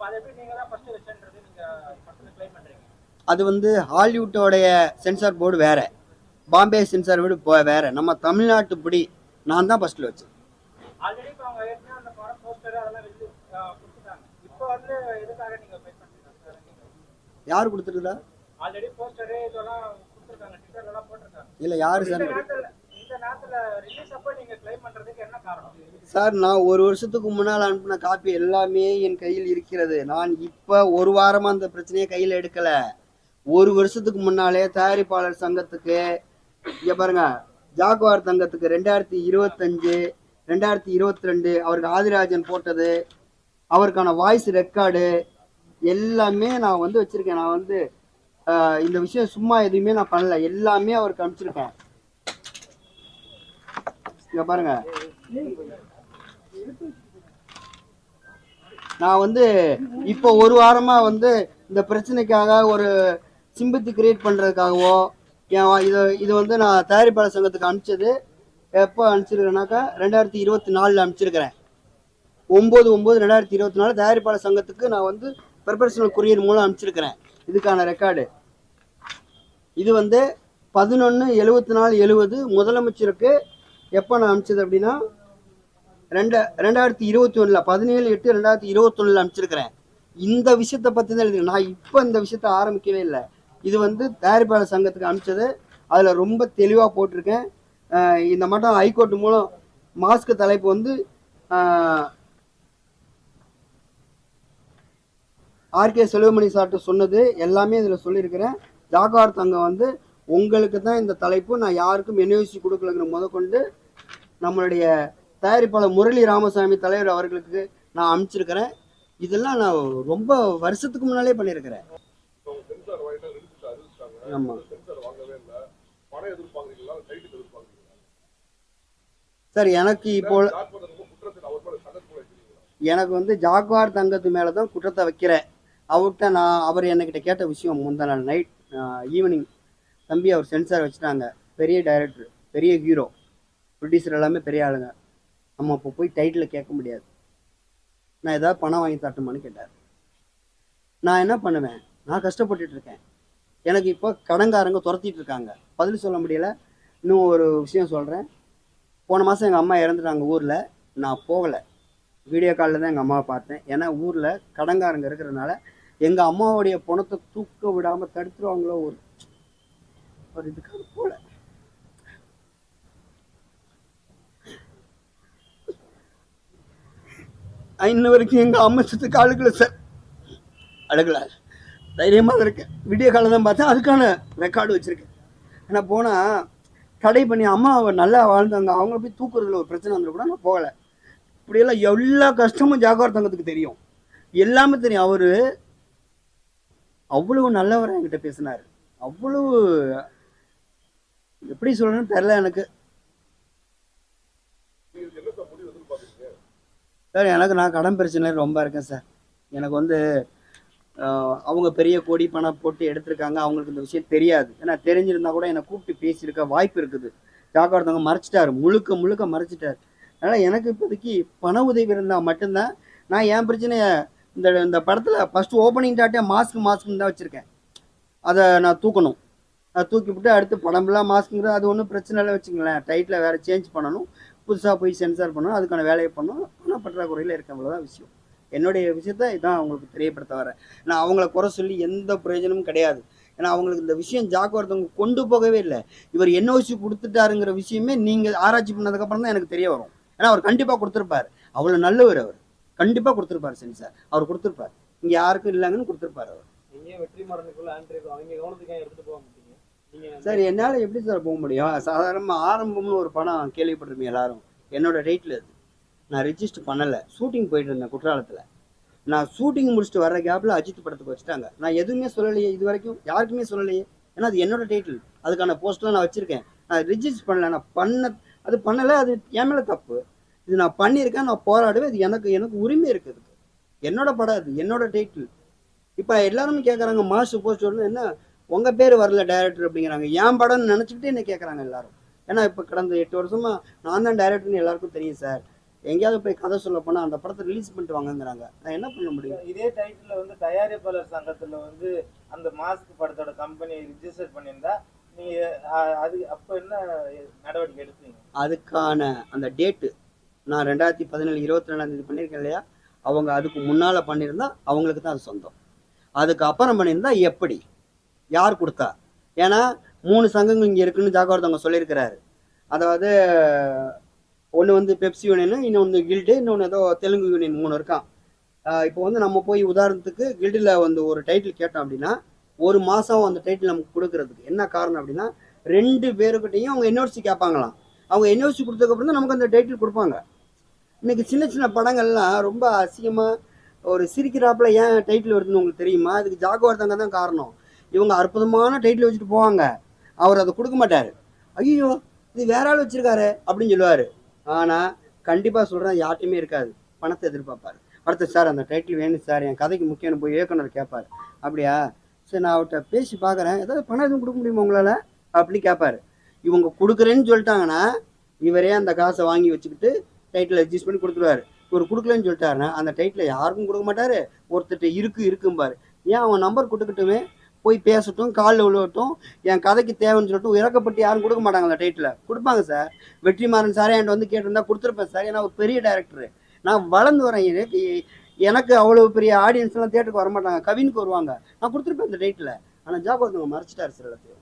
அதை எப்படி நீங்க தான் ஃபர்ஸ்ட் வச்சுன்றது நீங்க படத்துல க்ளைம் பண்றீங்க. அது வந்து ஹாலிவுட்டோடைய சென்சார் போர்டு வேற. பாம்பே சென்சார் போர்டு போ- வேற. நம்ம தமிழ்நாட்டு படி நான் தான் ஃபர்ஸ்ட்ல வச்சேன். ஆல்ரெடி இப்போ அவங்க ஏற்கனவே அந்த படம் போஸ்டர் அதெல்லாம் வெளியே கொடுத்துட்டாங்க. இப்போ வந்து எதுக்காக நீங்க ஃபைட் பண்றீங்க? சார் யார் கொடுத்துருக்குதா? ஆல்ரெடி போஸ்டரு இதெல்லாம் கொடுத்துருக்காங்க. ட்விட்டர்ல எல்லாம் போட்டிருக்காங்க. இல்லை யார் சார் சார் நான் ஒரு வருஷத்துக்கு முன்னால் அனுப்பின காப்பி எல்லாமே என் கையில் இருக்கிறது. நான் இப்போ ஒரு வாரமாக அந்த பிரச்சனையை கையில் எடுக்கலை. ஒரு வருஷத்துக்கு முன்னாலே தயாரிப்பாளர் சங்கத்துக்கு இங்கே பாருங்க ஜாகுவார் சங்கத்துக்கு ரெண்டாயிரத்தி இருபத்தஞ்சு ரெண்டாயிரத்தி இருபத்தி ரெண்டு அவருக்கு ஆதிராஜன் போட்டது அவருக்கான வாய்ஸ் ரெக்கார்டு எல்லாமே நான் வந்து வச்சுருக்கேன். நான் வந்து இந்த விஷயம் சும்மா எதுவுமே நான் பண்ணல. எல்லாமே அவருக்கு அனுப்பிச்சிருக்கேன். இங்கே பாருங்க. நான் வந்து இப்போ ஒரு வாரமா வந்து இந்த பிரச்சனைக்காக ஒரு சிம்பத்தி கிரியேட் பண்றதுக்காகவோ என் இது இது வந்து நான் தயாரிப்பாளர் சங்கத்துக்கு அனுப்பிச்சது எப்போ அனுப்பிச்சிருக்கேனாக்கா ரெண்டாயிரத்தி இருபத்தி நாலில் அனுப்பிச்சிருக்கிறேன். ஒம்பது ஒம்பது ரெண்டாயிரத்தி இருபத்தி நாலு தயாரிப்பாளர் சங்கத்துக்கு நான் வந்து ப்ரொஃபஷனல் கொரியர் மூலம் அனுப்பிச்சிருக்கிறேன். இதுக்கான ரெக்கார்டு இது வந்து பதினொன்று எழுபத்தி நாலு எழுபது முதலமைச்சருக்கு எப்போ நான் அனுப்பிச்சது அப்படின்னா ரெண்ட ரெண்டாயிரத்தி இருபத்தி ஒன்றில் பதினேழு எட்டு ரெண்டாயிரத்தி இருபத்தொன்னில் அனுப்பிச்சிருக்கிறேன் இந்த விஷயத்தை பற்றி தான் எழுதி நான் இப்போ இந்த விஷயத்த ஆரம்பிக்கவே இல்லை. இது வந்து தயாரிப்பாளர் சங்கத்துக்கு அனுப்பிச்சது அதில் ரொம்ப தெளிவாக போட்டிருக்கேன். இந்த மட்டும் ஹைகோர்ட் மூலம் மாஸ்க் தலைப்பு வந்து ஆர்கே செல்வமணி சார்ட்டு சொன்னது. எல்லாமே இதில் சொல்லியிருக்கிறேன். ஜாகார் தங்கம் வந்து உங்களுக்கு தான் இந்த தலைப்பு. நான் யாருக்கும் என்ஓசி கொடுக்கலங்கிற முதற்கொண்டு நம்மளுடைய தயாரிப்பாளர் முரளி ராமசாமி தலைவர் அவர்களுக்கு நான் அனுப்பிச்சிருக்கிறேன். இதெல்லாம் நான் ரொம்ப வருஷத்துக்கு முன்னாலே பண்ணியிருக்கிறேன். ஆமாம் சார் எனக்கு இப்போ எனக்கு வந்து ஜாக்வார் தங்கத்து மேலே தான் குற்றத்தை வைக்கிறேன். அவர்கிட்ட நான் அவர் என்கிட்ட கேட்ட விஷயம் முந்தா நாள் நைட் ஈவினிங் தம்பி அவர் சென்சார் வச்சுட்டாங்க. பெரிய டைரக்டர் பெரிய ஹீரோ ப்ரொடியூசர் எல்லாமே பெரிய ஆளுங்க. நம்ம அப்போ போய் டைட்டில் கேட்க முடியாது. நான் ஏதாவது பணம் வாங்கி தரட்டுமான்னு கேட்டார். நான் என்ன பண்ணுவேன்? நான் கஷ்டப்பட்டுட்டு இருக்கேன். எனக்கு இப்போ கடன்காரங்க துரத்திட்டு இருக்காங்க. பதில் சொல்ல முடியல. இன்னும் ஒரு விஷயம் சொல்கிறேன் போன மாதம் எங்கள் அம்மா இறந்துட்டாங்க ஊரில். நான் போகலை. வீடியோ காலில் தான் எங்கள் அம்மாவை பார்த்தேன். ஏன்னா ஊரில் கடன்காரங்க இருக்கிறதுனால எங்கள் அம்மாவுடைய பணத்தை தூக்க விடாமல் தடுத்துருவாங்களோ ஒரு ஒரு இதுக்காக போல இன்ன வரைக்கும் எங்கள் அம்மா அழுகல சார் அழுகல தைரியமாக இருக்கேன் வீடியோ காலம் தான் பார்த்தேன் அதுக்கான ரெக்கார்டு வச்சுருக்கேன். ஆனால் போனால் தடை பண்ணி அம்மா அவ நல்லா வாழ்ந்தாங்க. அவங்கள போய் தூக்குறதுல ஒரு பிரச்சனை வந்துட கூட நான் போகலை. இப்படியெல்லாம் எல்லா கஷ்டமும் ஜாகவார் தங்கத்துக்கு தெரியும். எல்லாமே தெரியும். அவர் அவ்வளவு நல்லவராக என்கிட்ட பேசினார். அவ்வளவு எப்படி சொல்லணும்னு தெரில எனக்கு. சார் எனக்கு நான் கடன் பிரச்சனை ரொம்ப இருக்கேன் சார். எனக்கு வந்து அவங்க பெரிய கோடி பணம் போட்டு எடுத்திருக்காங்க. அவங்களுக்கு இந்த விஷயம் தெரியாது. ஏன்னா தெரிஞ்சிருந்தா கூட என்னை கூப்பிட்டு பேசியிருக்க வாய்ப்பு இருக்குது. ஜாக்கா ஒருத்தவங்க மறைச்சிட்டாரு. முழுக்க முழுக்க மறைச்சிட்டார். அதனால் எனக்கு இப்போதைக்கு பண உதவி இருந்தால் மட்டும்தான் நான் என் பிரச்சனையை இந்த இந்த படத்தில் ஃபஸ்ட்டு ஓப்பனிங் டாட்டே மாஸ்க் மாஸ்க்னு தான் வச்சுருக்கேன். அதை நான் தூக்கணும். அதை தூக்கி விட்டு அடுத்து படம்லாம் மாஸ்க்குங்கிறது அது ஒன்றும் பிரச்சனை இல்லை வச்சுங்களேன் டைட்டில் வேறு சேஞ்ச் பண்ணணும். புதுசாக போய் சென்சார் பண்ணணும். அதுக்கான வேலையை பண்ணணும். ஆனால் பற்றாக்குறையில் இருக்க அவ்வளோதான் விஷயம். என்னுடைய விஷயத்த இதான் அவங்களுக்கு தெரியப்படுத்த வரேன். ஏன்னா அவங்கள குறை சொல்லி எந்த பிரயோஜனமும் கிடையாது. ஏன்னா அவங்களுக்கு இந்த விஷயம் ஜாக்கு ஒருத்தவங்க கொண்டு போகவே இல்லை. இவர் என்ஓசி கொடுத்துட்டாருங்கிற விஷயமே நீங்கள் ஆராய்ச்சி பண்ணதுக்கப்புறம் தான் எனக்கு தெரிய வரும். ஏன்னா அவர் கண்டிப்பாக கொடுத்துருப்பார். அவ்வளோ நல்லவர் அவர். கண்டிப்பாக கொடுத்துருப்பார் சென்சார் அவர் கொடுத்துருப்பார். இங்கே யாருக்கும் இல்லைங்கன்னு கொடுத்துருப்பார் அவர். நீங்க வெற்றிமாறனுக்குள்ள ஆண்ட்ரி அவங்க கவனத்துக்கு போக சார் என்னால் எப்படி சார் போக முடியும்? சாதாரணமாக ஆரம்பம்னு ஒரு படம் கேள்விப்பட்டிருப்பீங்க எல்லாரும். என்னோட டேட்டில் அது. நான் ரெஜிஸ்டர் பண்ணலை. ஷூட்டிங் போயிட்டு இருந்தேன் குற்றாலத்தில். நான் ஷூட்டிங் முடிச்சுட்டு வர்ற கேப்பில் அஜித் படத்துக்கு வச்சுட்டாங்க. நான் எதுவுமே சொல்லலையே இது வரைக்கும். யாருக்குமே சொல்லலையே. ஏன்னா அது என்னோட டைட்டில் அதுக்கான போஸ்ட்லாம் நான் வச்சுருக்கேன். நான் ரிஜிஸ்டர் பண்ணல. நான் பண்ண அது பண்ணலை. அது என் மேலே தப்பு. இது நான் பண்ணியிருக்கேன். நான் போராடுவேன் இது எனக்கு எனக்கு உரிமை இருக்குது என்னோட படம் அது. என்னோட டைட்டில் இப்போ எல்லாருமே கேட்குறாங்க மாசு போஸ்ட் என்ன? உங்கள் பேர் வரல டைரக்டர் அப்படிங்கிறாங்க. என் படம்னு நினச்சிக்கிட்டு என்ன கேட்குறாங்க எல்லாரும். ஏன்னா இப்போ கடந்த எட்டு வருஷமா நான் தான் டைரக்டர்னு எல்லாருக்கும் தெரியும் சார் எங்கேயாவது போய் கதை சொல்ல போனால் அந்த படத்தை ரிலீஸ் பண்ணிட்டு வாங்கங்கிறாங்க. நான் என்ன பண்ண முடியும்? இதே டைட்டில் வந்து தயாரிப்பாளர் சங்கத்துல வந்து அந்த மாஸ்க் படத்தோட கம்பெனி ரிஜிஸ்டர் பண்ணியிருந்தா நீங்க அஹ், அது அப்ப என்ன நடவடிக்கை எடுப்பீங்க அதுக்கான அந்த டேட்டு நான் ரெண்டாயிரத்தி பதினேழு இருபத்தி ரெண்டாம் தேதி பண்ணியிருக்கேன் இல்லையா? அவங்க அதுக்கு முன்னால் பண்ணியிருந்தா அவங்களுக்கு தான் அது சொந்தம். அதுக்கு அப்புறம் பண்ணியிருந்தா எப்படி? யார் கொடுத்தா? ஏன்னா மூணு சங்கங்கள் இங்கே இருக்குன்னு ஜாகவர்தவங்க சொல்லியிருக்கிறாரு. அதாவது ஒன்று வந்து பெப்சி யூனியன் இன்னொன்று கில்டு இன்னொன்று ஏதோ தெலுங்கு யூனியன் மூணு இருக்கான் இப்போ வந்து நம்ம போய் உதாரணத்துக்கு கில்டில் வந்து ஒரு டைட்டில் கேட்டோம் அப்படின்னா ஒரு மாதம் அந்த டைட்டில் நமக்கு கொடுக்கறதுக்கு என்ன காரணம் அப்படின்னா ரெண்டு பேருக்கிட்டையும் அவங்க என்ஓசி கேட்பாங்களாம். அவங்க என்ஓசி கொடுத்ததுக்கப்புறம் தான் நமக்கு அந்த டைட்டில் கொடுப்பாங்க. இன்றைக்கி சின்ன சின்ன படங்கள்லாம் ரொம்ப அசிங்கமாக ஒரு சிரிக்கிறாப்புல ஏன் டைட்டில் வருதுன்னு உங்களுக்கு தெரியுமா? அதுக்கு ஜாகவர்தங்க தான் காரணம். இவங்க அற்புதமான டைட்டில் வச்சுட்டு போவாங்க. அவர் அதை கொடுக்க மாட்டார். ஐயோ இது வேற ஆள் வச்சிருக்காரு அப்படின்னு சொல்லுவார். ஆனால் கண்டிப்பாக சொல்கிறேன் யார்ட்டையுமே இருக்காது. பணத்தை எதிர்பார்ப்பார். அடுத்து சார் அந்த டைட்டில் வேணும் சார் என் கதைக்கு முக்கியம் போய் இயக்குனர் கேட்பார். அப்படியா? சரி நான் அவர்கிட்ட பேசி பார்க்குறேன். ஏதாவது பணம் எதுவும் கொடுக்க முடியுமா உங்களால்? அப்படின்னு கேட்பார். இவங்க கொடுக்குறேன்னு சொல்லிட்டாங்கன்னா இவரே அந்த காசை வாங்கி வச்சுக்கிட்டு டைட்டில் அட்ஜஸ்ட் பண்ணி கொடுத்துருவாரு. இவர் கொடுக்கலன்னு சொல்லிட்டாருன்னா அந்த டைட்டில் யாருக்கும் கொடுக்க மாட்டார். ஒருத்தர்கிட்ட இருக்கு இருக்கும்பார். ஏன் அவன் நம்பர் கொடுக்கட்டுமே? போய் பேசட்டும் காலில் விழுவட்டும் என் கதைக்கு தேவைன்னு சொல்லிட்டு இறக்கப்பட்டு யாரும் கொடுக்க மாட்டாங்களா டைட்டில் கொடுப்பாங்க சார் வெற்றிமாறன் சார் என்கிட்ட வந்து கேட்டிருந்தா கொடுத்துருப்பேன் சார் ஏன்னா ஒரு பெரிய டேரக்டரு நான் வளர்ந்து வரேன். எனக்கு எனக்கு அவ்வளோ பெரிய ஆடியன்ஸ்லாம் தேட்டருக்கு வர மாட்டாங்க கவினுக்கு வருவாங்க. நான் கொடுத்துருப்பேன் அந்த டைட்டில் ஆனால் ஜாபகத்தவங்க மறைச்சிட்டாரு சார் எல்லாத்தையும்.